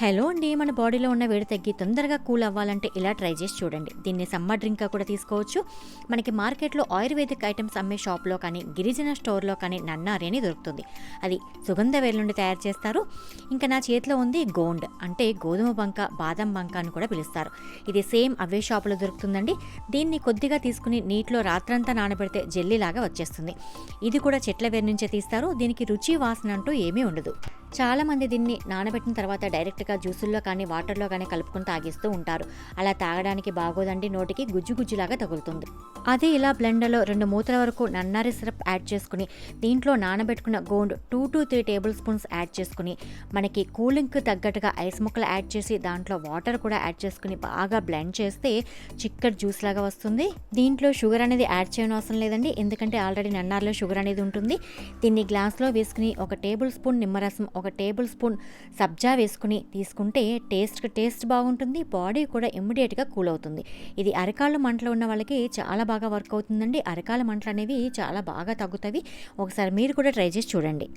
Hello అండి మన బాడీలో ఉన్న వేడి తగ్గి తొందరగా కూల్ అవ్వాలంటే ఇలా ట్రై చేసి చూడండి. దీన్ని సమ్మర్ డ్రింక్గా కూడా తీసుకోవచ్చు. మనకి మార్కెట్లో ఆయుర్వేదిక్ ఐటమ్స్ అమ్మే షాప్లో కానీ గిరిజన స్టోర్లో కానీ నన్నారి అని దొరుకుతుంది. అది సుగంధ వేల నుండి తయారు చేస్తారు. ఇంకా నా చేతిలో ఉంది గోండ్ అంటే గోధుమ బంక బాదం బంక అని కూడా పిలుస్తారు. ఇది సేమ్ అవే షాపులో దొరుకుతుందండి. దీన్ని కొద్దిగా తీసుకుని నీటిలో రాత్రంతా నానబెడితే జెల్లీలాగా వచ్చేస్తుంది. ఇది కూడా చెట్ల వేరు నుంచే తీస్తారు. దీనికి రుచి వాసన అంటూ ఏమీ ఉండదు. చాలామంది దీన్ని నానబెట్టిన తర్వాత డైరెక్ట్గా జ్యూసుల్లో కానీ వాటర్లో కానీ కలుపుకొని తాగిస్తూ ఉంటారు. అలా తాగడానికి బాగోదండి నోటికి గుజ్జు గుజ్జులాగా తగులుతుంది. అదే ఇలా బ్లెండర్లో రెండు మూతల వరకు నన్నారి సిరప్ యాడ్ చేసుకుని దీంట్లో నానబెట్టుకున్న Gond two to three tablespoons add చేసుకుని మనకి కూలింగ్కి తగ్గట్టుగా ఐస్ ముక్కలు యాడ్ చేసి దాంట్లో వాటర్ కూడా యాడ్ చేసుకుని బాగా బ్లెండ్ చేస్తే చిక్కటి జ్యూస్ లాగా వస్తుంది. దీంట్లో షుగర్ అనేది యాడ్ చేయడం అవసరం లేదండి. ఎందుకంటే ఆల్రెడీ నన్నార్లో షుగర్ అనేది ఉంటుంది. దీన్ని గ్లాస్లో వేసుకుని ఒక టేబుల్ స్పూన్ నిమ్మరసం ఒక టేబుల్ స్పూన్ సబ్జా వేసుకుని తీసుకుంటే టేస్ట్ టేస్ట్ బాగుంటుంది బాడీ కూడా ఇమ్మీడియట్గా కూల్ అవుతుంది ఇది అరకాళ్ళ మంటలు ఉన్న వాళ్ళకి చాలా బాగా వర్క్ అవుతుందండి. అరకాల మంటలు అనేవి చాలా బాగా తగ్గుతాయి. ఒకసారి మీరు కూడా ట్రై చేసి చూడండి.